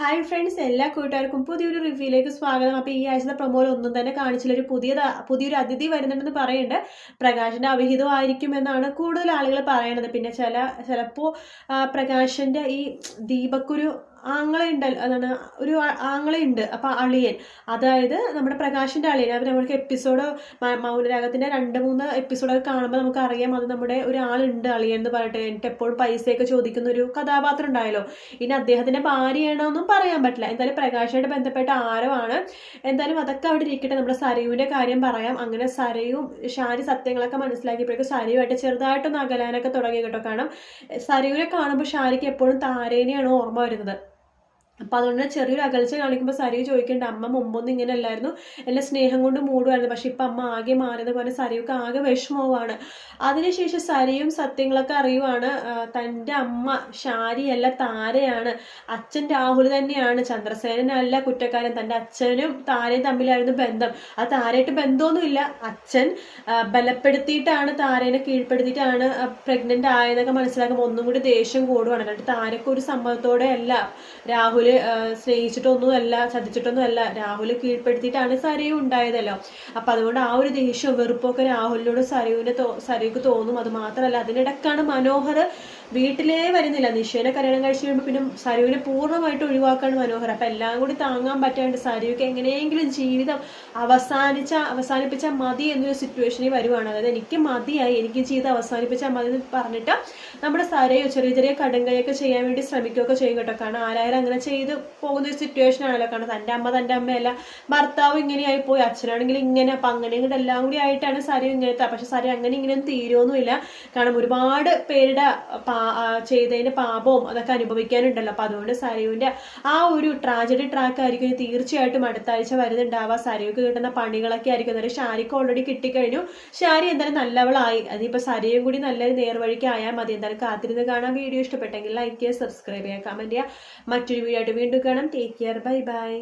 Hi friends എല്ലാ കൂട്ടുകാർക്കും പുതിയൊരു റിവ്യൂയിലേക്ക് സ്വാഗതം. അപ്പോൾ ഈ ആഴ്ചത്തെ പ്രൊമോയിൽ ഒന്നും തന്നെ കാണിച്ചില്ല ഒരു പുതിയ പുതിയൊരു അതിഥി വരുന്നുണ്ടെന്ന് പറയുന്നുണ്ട് പ്രകാശിന്റെ അവിഹിതമായിരിക്കും എന്നാണ് കൂടുതൽ ആളുകൾ പറയുന്നത് പിന്നെ ചില ചിലപ്പോൾ പ്രകാശിന്റെ ഈ ദീപക്കൊരു ആങ്ങളെ അതാണ് ഒരു ആങ്ങളെ ഉണ്ട് അപ്പൊ അളിയൻ. അതായത് നമ്മുടെ പ്രകാശിന്റെ അളിയൻ. അവർ നമുക്ക് എപ്പിസോഡ് മൗനരാഗത്തിന്റെ രണ്ട് മൂന്ന് എപ്പിസോഡൊക്കെ കാണുമ്പോൾ നമുക്ക് അറിയാം അത് നമ്മുടെ ഒരാളുണ്ട് അളിയൻ എന്ന് പറഞ്ഞിട്ട് എനിക്ക് എപ്പോഴും പൈസയൊക്കെ ചോദിക്കുന്ന ഒരു കഥാപാത്രം ഉണ്ടായല്ലോ. ഇനി അദ്ദേഹത്തിന്റെ ഭാര്യയാണോ എന്നും പറയാൻ പറ്റില്ല. എന്തായാലും പ്രകാശായിട്ട് ബന്ധപ്പെട്ട ആരോ ആണ് എന്തായാലും അതൊക്കെ അവിടെ ഇരിക്കട്ടെ. നമ്മുടെ സരയുവിന്റെ കാര്യം പറയാം. അങ്ങനെ സരയും ഷാരി സത്യങ്ങളൊക്കെ മനസ്സിലാക്കിയപ്പോഴേക്കും സരയുമായിട്ട് ചെറുതായിട്ടൊന്ന് അകലാനൊക്കെ തുടങ്ങി കേട്ടോ. കാരണം സരയുവിനെ കാണുമ്പോൾ ഷാരിക്ക് എപ്പോഴും താരേനെയാണ് ഓർമ്മ വരുന്നത്. അപ്പം അതുകൊണ്ട് ചെറിയൊരു അകൽച്ച കാണിക്കുമ്പോൾ സരിയു ചോദിക്കേണ്ട അമ്മ മുമ്പൊന്നും ഇങ്ങനെ അല്ലായിരുന്നു എല്ലാം സ്നേഹം കൊണ്ട് മൂടുമായിരുന്നു പക്ഷെ ഇപ്പം അമ്മ ആകെ മാറിയത് പോലെ സരിയൊക്കെ ആകെ വിഷമവുമാണ്. അതിനുശേഷം സരിയും സത്യങ്ങളൊക്കെ അറിയുവാണ്. തന്റെ അമ്മ ഷാരിയല്ല താരയാണ്. അച്ഛൻ രാഹുൽ തന്നെയാണ്. ചന്ദ്രസേനല്ല കുറ്റക്കാരൻ. തന്റെ അച്ഛനും താരയും തമ്മിലായിരുന്നു ബന്ധം. ആ താരയായിട്ട് ബന്ധമൊന്നുമില്ല. അച്ഛൻ ബലപ്പെടുത്തിയിട്ടാണ് താരേനെ കീഴ്പ്പെടുത്തിയിട്ടാണ് പ്രഗ്നന്റ് ആയതൊക്കെ മനസ്സിലാക്കുമ്പോൾ ഒന്നും കൂടി ദേഷ്യം കൂടുവാണ്. എന്നിട്ട് താരക്കൊരു സമ്മതത്തോടെ അല്ല രാഹുൽ സ്നേഹിച്ചിട്ടൊന്നുമല്ല ചതിച്ചിട്ടൊന്നുമല്ല രാഹുൽ കീഴ്പ്പെടുത്തിയിട്ടാണ് സരയു ഉണ്ടായതല്ലോ. അപ്പൊ അതുകൊണ്ട് ആ ഒരു ദേഷ്യവും വെറുപ്പൊക്കെ രാഹുലിനോട് സരയുവിനെ തോ സരയുക്ക് തോന്നും. അത് മാത്രമല്ല അതിനിടക്കാണ് മനോഹർ വീട്ടിലേ വരുന്നില്ല. നിഷേനെ കല്യാണം കഴിച്ചു കഴിയുമ്പോൾ പിന്നെ സരുവിനെ പൂർണമായിട്ട് ഒഴിവാക്കാണ് മനോഹർ. അപ്പൊ എല്ലാം കൂടി താങ്ങാൻ പറ്റാണ്ട് സരുവിക്ക് എങ്ങനെയെങ്കിലും ജീവിതം അവസാനിച്ച അവസാനിപ്പിച്ച മതി എന്നൊരു സിറ്റുവേഷനിൽ വരുവാണ്. അതായത് എനിക്ക് മതിയായി എനിക്ക് ജീവിതം അവസാനിപ്പിച്ചാൽ മതി എന്ന് പറഞ്ഞിട്ട് നമ്മുടെ സരയോ ചെറിയ ചെറിയ കടുങ്കയൊക്കെ ചെയ്യാൻ വേണ്ടി ശ്രമിക്കുകയൊക്കെ ചെയ്യും കേട്ടോ. കാരണം ആരായാലും അങ്ങനെ ചെയ്ത് പോകുന്ന ഒരു സിറ്റുവേഷൻ ആണല്ലോ. കാരണം തന്റെ അമ്മ തന്റെ അമ്മയല്ല. ഭർത്താവ് ഇങ്ങനെയായി പോയി. അച്ഛനാണെങ്കിൽ ഇങ്ങനെ. അപ്പം അങ്ങനെ ഇങ്ങോട്ട് എല്ലാം കൂടി ആയിട്ടാണ് സരി ഇങ്ങനത്തെ. പക്ഷെ സരി അങ്ങനെ ഇങ്ങനെ തീരുമൊന്നുമില്ല കാരണം ഒരുപാട് പേരുടെ ചെയ്തതിന്റെ പാപവും അതൊക്കെ അനുഭവിക്കാനുണ്ടല്ലോ. അപ്പം അതുകൊണ്ട് സരയുവിന്റെ ആ ഒരു ട്രാജഡി ട്രാക്ക് ആയിരിക്കും. തീർച്ചയായിട്ടും അടുത്ത ആഴ്ച വരുന്നുണ്ടാവുക. സരയുക്ക് കിട്ടുന്ന പണികളൊക്കെ ആയിരിക്കും. അന്നേരം ഷാരിക്ക് ഓൾറെഡി കിട്ടിക്കഴിഞ്ഞു. ഷാരി എന്തായാലും നല്ലവളായി. അതിപ്പോൾ സരയും കൂടി നല്ലൊരു നേർവഴിക്ക് ആയാൽ മതി. എന്തായാലും കാത്തിരുന്ന് കാണാൻ വീഡിയോ ഇഷ്ടപ്പെട്ടെങ്കിൽ ലൈക്ക് ചെയ്യുക സബ്സ്ക്രൈബ് ചെയ്യുക കമന്റ് ചെയ്യുക. മറ്റൊരു വീഡിയോ ആയിട്ട് വീണ്ടും കാണാം. Take care bye bye